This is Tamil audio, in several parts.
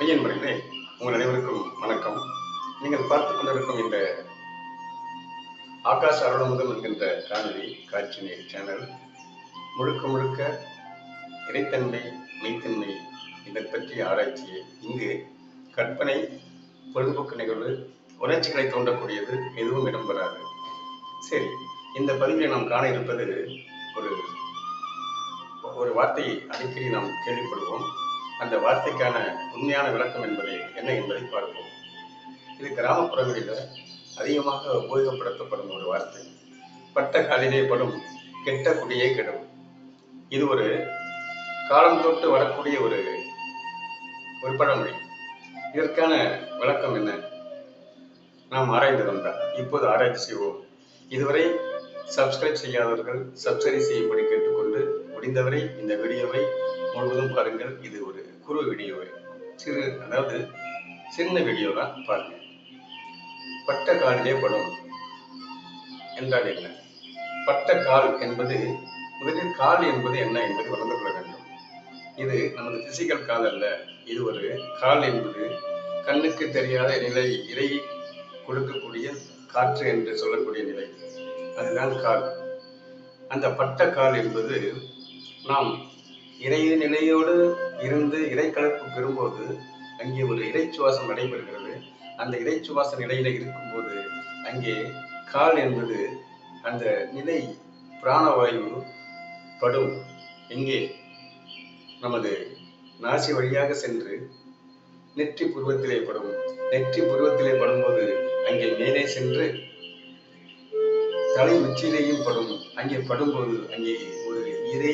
மெய்யன்பர்களே உங்கள் அனைவருக்கும் வணக்கம். நீங்கள் பார்த்துக் கொண்டிருக்கும் இந்த ஆகாஷ் அருளமுதம் என்கின்ற காணொலி காட்சி சேனல் முழுக்க முழுக்க இறைத்தன்மை மெய்த்தன்மை இதை பற்றிய ஆராய்ச்சியை இங்கு கற்பனை பொழுதுபோக்கு நிகழ்வு உணர்ச்சிகளை தோண்டக்கூடியது எதுவும் இடம்பெறாது. சரி இந்த பதிவில் நாம் காண இருப்பது ஒரு ஒரு வார்த்தையை அடிக்கடி நாம் கேள்விப்படுவோம். அந்த வார்த்தைக்கான உண்மையான விளக்கம் என்பதை என்ன என்பதை பார்ப்போம். இது கிராமப்புறங்களில் அதிகமாக உபயோகப்படுத்தப்படும் ஒரு வார்த்தை. பட்ட காலிலே படும் கெட்ட குடியே கெடும். இது ஒரு காலம் தொட்டு வரக்கூடிய ஒரு ஒரு பழமொழி இதற்கான விளக்கம் என்ன? நாம் ஆராய்ந்து வந்தால் இப்போது ஆராய்ச்சி செய்வோம். இதுவரை சப்ஸ்கிரைப் செய்யாதவர்கள் சப்ஸ்கிரைப் செய்யும்படி கேட்டுக்கொண்டு முடிந்தவரை இந்த வீடியோவை முழுவதும் பாருங்கள். இது ஒரு குறு வீடியோவை சிறு அதாவது சின்ன வீடியோ தான் பாருங்க. பட்ட காலிலே படும் என்றால் என்ன? பட்ட கால் என்பது முதலில் கால் என்பது என்ன என்பது வளர்ந்து கொள்ள வேண்டும். இது நமது பிசிக்கல் கால் அல்ல. இது ஒரு கால் என்பது கண்ணுக்கு தெரியாத நிலை இறை கொடுக்கக்கூடிய காற்று என்று சொல்லக்கூடிய நிலை. அதுதான் கால். அந்த பட்ட கால் என்பது நாம் இறை நிலையோடு இருந்து இறைக்கலப்பு பெறும்போது அங்கே ஒரு இறைச்சுவாசம் நடைபெறுகிறது. அந்த இறைச்சுவாச நிலையில இருக்கும்போது அங்கே கால் என்பது அந்த நிலை பிராணவாயு படும். எங்கே நமது நாசி வழியாக சென்று நெற்றி புருவத்திலே படும். நெற்றி புருவத்திலே படும்போது அங்கே மேலே சென்று தலை உச்சியிலேயும் படும். அங்கே படும்போது அங்கே ஒரு இறை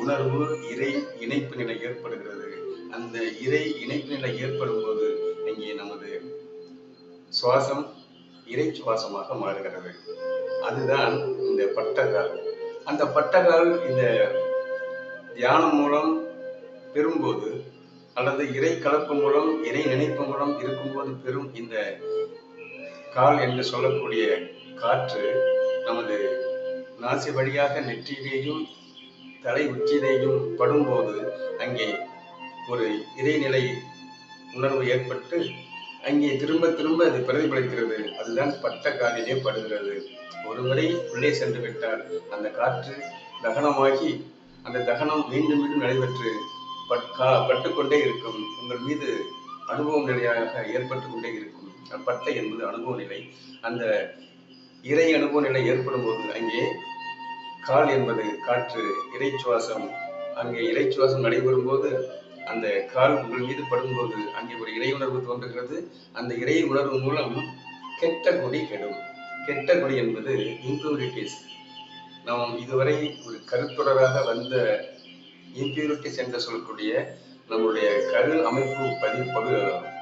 உணர்வு இறை இணைப்பு நிலை ஏற்படுகிறது. அந்த இறை இணைப்பு நிலை ஏற்படும் போது இங்கே நமது சுவாசம் இறை சுவாசமாக மாறுகிறது. அதுதான் இந்த பட்டகால் அந்த பட்டகால் இந்த தியானம் மூலம் பெறும்போது அல்லது இறை கலப்பு மூலம் இறை நினைப்பு மூலம் இருக்கும்போது பெறும் இந்த கால் என்று சொல்லக்கூடிய காற்று நமது நாசி வழியாக நெற்றியிலேயும் தலை உச்சியிலேயும் படும்போது அங்கே ஒரு இறைநிலை உணர்வு ஏற்பட்டு அங்கே திரும்ப திரும்ப அது பிரதிபலிக்கிறது. அதுதான் பட்ட காலிலே படுகிறது. ஒருமுறை உள்ளே சென்று விட்டால் அந்த காற்று தகனமாகி அந்த தகனம் மீண்டும் மீண்டும் நடைபெற்று பட்கா பட்டுக்கொண்டே இருக்கும். உங்கள் மீது அனுபவ நிலையாக ஏற்பட்டு கொண்டே இருக்கும். பட்டை என்பது அனுபவ நிலை. அந்த இறை அனுபவ நிலை ஏற்படும் போது அங்கே கால் என்பது காற்று இறைச்சுவாசம். அங்கே இறைச்சுவாசம் நடைபெறும் போது அந்த கால் உங்கள் மீது படும்போது அங்கே ஒரு இறை உணர்வு தோன்றுகிறது. அந்த இறை உணர்வு மூலம் கெட்ட கொடி கெடும். கெட்ட கொடி என்பது இம்பியூரிட்டிஸ் நாம் இதுவரை ஒரு கருத்துடராக வந்த இம்பியூரிட்டிஸ் என்று சொல்லக்கூடிய நம்முடைய கரு அமைப்பு பதி பகு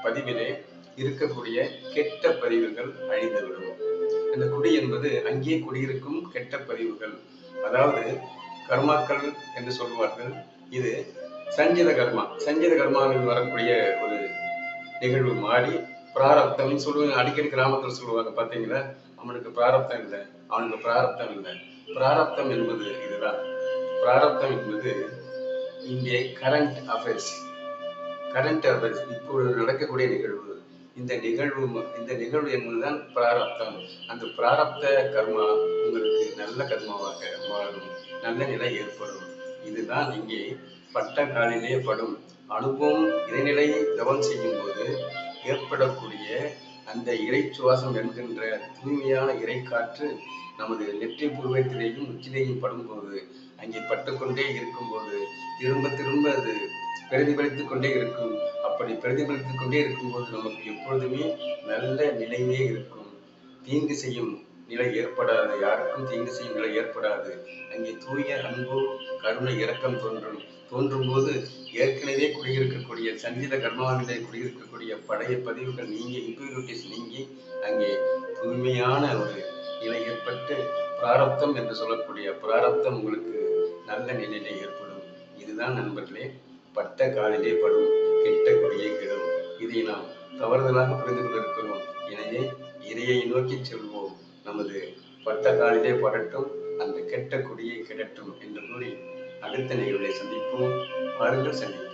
பதிவிலே இருக்கக்கூடிய கெட்ட பதிவுகள் அழிந்துவிடும். அந்த குடி என்பது அங்கே குடியிருக்கும் கெட்ட பதிவுகள். அதாவது கர்மாக்கள் என்று சொல்லுவார்கள் இது சஞ்சித கர்மா. சஞ்சித கர்மாவில் வரக்கூடிய ஒரு நிகழ்வு மாறி பிராரப்தம் சொல்லுவாங்க. அடிக்கடி கிராமத்தில் சொல்லுவாங்க பார்த்தீங்களா அவனுக்கு பிராரப்தம் இல்லை. அவனுக்கு பிராரப்தம் இல்லை. பிராரப்தம் என்பது இதுதான். பிராரப்தம் என்பது இங்கே கரண்ட் அஃபேர்ஸ் கரண்ட் அஃபேர்ஸ் இப்பொழுது நடக்கக்கூடிய நிகழ்வு. இந்த நிகழ்வு இந்த நிகழ்வு என்பதுதான் பிராரப்தம். அந்த பிராரப்த கர்மா உங்களுக்கு நல்ல கர்மாவாக மாறும். நல்ல நிலை ஏற்படும். இதுதான் இங்கே பட்ட காலிலே படும். அனுபவம் இறைநிலை தவம் செய்யும் போது ஏற்படக்கூடிய அந்த இறை சுவாசம் என்கின்ற தூய்மையான இறை காற்று நமது நெற்றி பூர்வத்திலேயும் உச்சிலேயும் படும்போது அங்கே பட்டுக்கொண்டே இருக்கும்போது திரும்ப திரும்ப அது பிரதிபலித்துக் கொண்டே இருக்கும். அப்படி பிரதிபலித்துக் கொண்டே இருக்கும்போது நமக்கு எப்பொழுதுமே நல்ல நிலையே இருக்கும். தீங்கு செய்யும் நிலை ஏற்படாது. யாருக்கும் தீங்கு செய்யும் நிலை ஏற்படாது. அங்கே தூய அன்பு கருணை இரக்கம் தோன்றும். தோன்றும் போது ஏற்கனவே குடியிருக்கக்கூடிய சங்கீத கர்மாவிலே குடியிருக்கக்கூடிய பழைய பதிவுகள் நீங்கி இம்பியூரிட்டிஸ் நீங்கி அங்கே தூய்மையான ஒரு நிலை ஏற்பட்டு பிராரப்தம் என்று சொல்லக்கூடிய பிராரப்தம் உங்களுக்கு நல்ல நிலையிலே ஏற்படும். இதுதான் நண்பர்களே பட்ட காலிலே படும் கெட்ட கொடியை கெடும். இதை நாம் தவறுதலாக புரிந்து கொண்டிருக்கிறோம். எனவே இறையை நோக்கி செல்வோம். நமது பட்ட காலிலே படட்டும் அந்த கெட்ட கொடியை கிடட்டும் என்று கூறி அடுத்த நிகழ்வை சந்திப்போம். வாருங்கள் சந்திப்போம்.